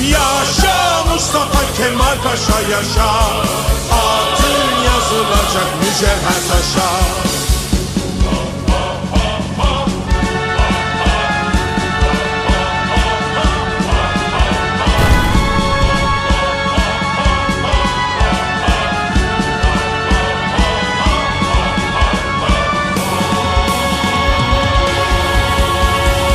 Yaşa Mustafa Kemal Paşa yaşa. Adın yazılacak mücevher taşa